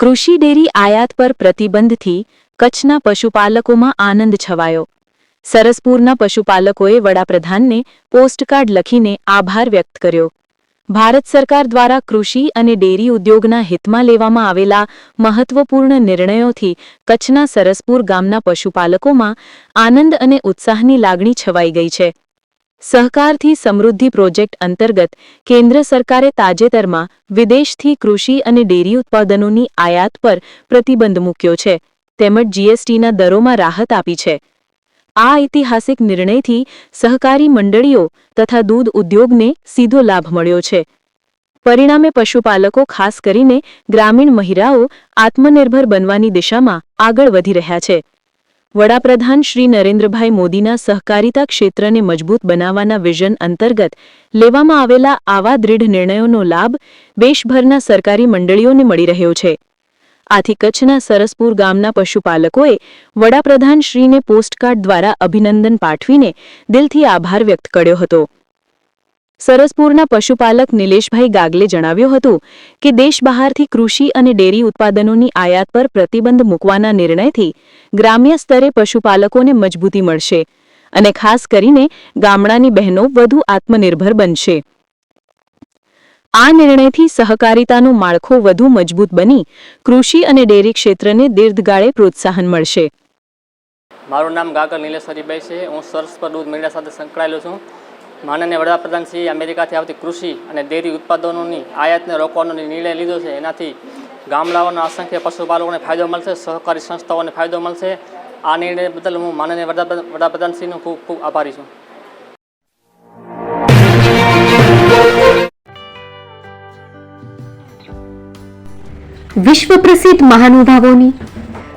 કૃષિ ડેરી આયાત પર પ્રતિબંધથી કચ્છના પશુપાલકોમાં આનંદ છવાયો. સરસપુરના પશુપાલકોએ વડાપ્રધાનને પોસ્ટકાર્ડ લખીને આભાર વ્યક્ત કર્યો. ભારત સરકાર દ્વારા કૃષિ અને ડેરી ઉદ્યોગના હિતમાં લેવામાં આવેલા મહત્વપૂર્ણ નિર્ણયોથી કચ્છના સરસપુર ગામના પશુપાલકોમાં આનંદ અને ઉત્સાહની લાગણી છવાઈ ગઈ છે. સહકારથી સમૃદ્ધિ પ્રોજેક્ટ અંતર્ગત કેન્દ્ર સરકારે તાજેતરમાં વિદેશથી કૃષિ અને ડેરી ઉત્પાદનોની આયાત પર પ્રતિબંધ મૂક્યો છે. તેમજ જીએસટીના દરોમાં રાહત આપી છે. આ ઐતિહાસિક નિર્ણયથી સહકારી મંડળીઓ તથા દૂધ ઉદ્યોગને સીધો લાભ મળ્યો છે. પરિણામે પશુપાલકો ખાસ કરીને ગ્રામીણ મહિલાઓ આત્મનિર્ભર બનવાની દિશામાં આગળ વધી રહ્યા છે. વડાપ્રધાન શ્રી નરેન્દ્રભાઈ મોદીના સહકારિતા ક્ષેત્રને મજબૂત બનાવવાના વિઝન અંતર્ગત લેવામાં આવેલા આવા દૃઢ નિર્ણયોનો લાભ દેશભરના સરકારી મંડળીઓને મળી રહ્યો છે. આથી કચ્છના સરસપુર ગામના પશુપાલકોએ વડાપ્રધાન શ્રીને પોસ્ટકાર્ડ દ્વારા અભિનંદન પાઠવીને દિલથી આભાર વ્યક્ત કર્યો હતો. સરસપુરના પશુપાલક નિલેશભાઈ ગાગલે જણાવ્યું હતું કે દેશ બહારથી કૃષિ અને ડેરી ઉત્પાદનોની આયાત પર પ્રતિબંધ મૂકવાના નિર્ણયથી ગ્રામ્ય સ્તરે પશુપાલકોને મજબૂતી મળશે અને ખાસ કરીને ગામડાની બહેનો વધુ આત્મનિર્ભર બનશે. આ નિર્ણયથી સહકારિતાનું માળખું વધુ મજબૂત બની કૃષિ અને ડેરી ક્ષેત્રને દીર્ઘગાળે પ્રોત્સાહન મળશે. મારું નામ ગાગર નીલેશ્વરીભાઈ છે. હું સરસ પર દૂધ મીડિયા સાથે સંકળાયેલો છું. માનનીય વડાપ્રધાન શ્રી અમેરિકાથી આવતી કૃષિ અને ડેરી ઉત્પાદનોની આયાતને રોકવાનો નિર્ણય લીધો છે, એનાથી ગામડાઓના અસંખ્ય પશુપાલકોને ફાયદો મળશે, સહકારી સંસ્થાઓને ફાયદો મળશે. આ નિર્ણય બદલ હું માનનીય વડાપ્રધાન વડાપ્રધાનશ્રીનો ખૂબ ખૂબ આભારી છું. વિશ્વ પ્રસિદ્ધ મહાનુભાવોની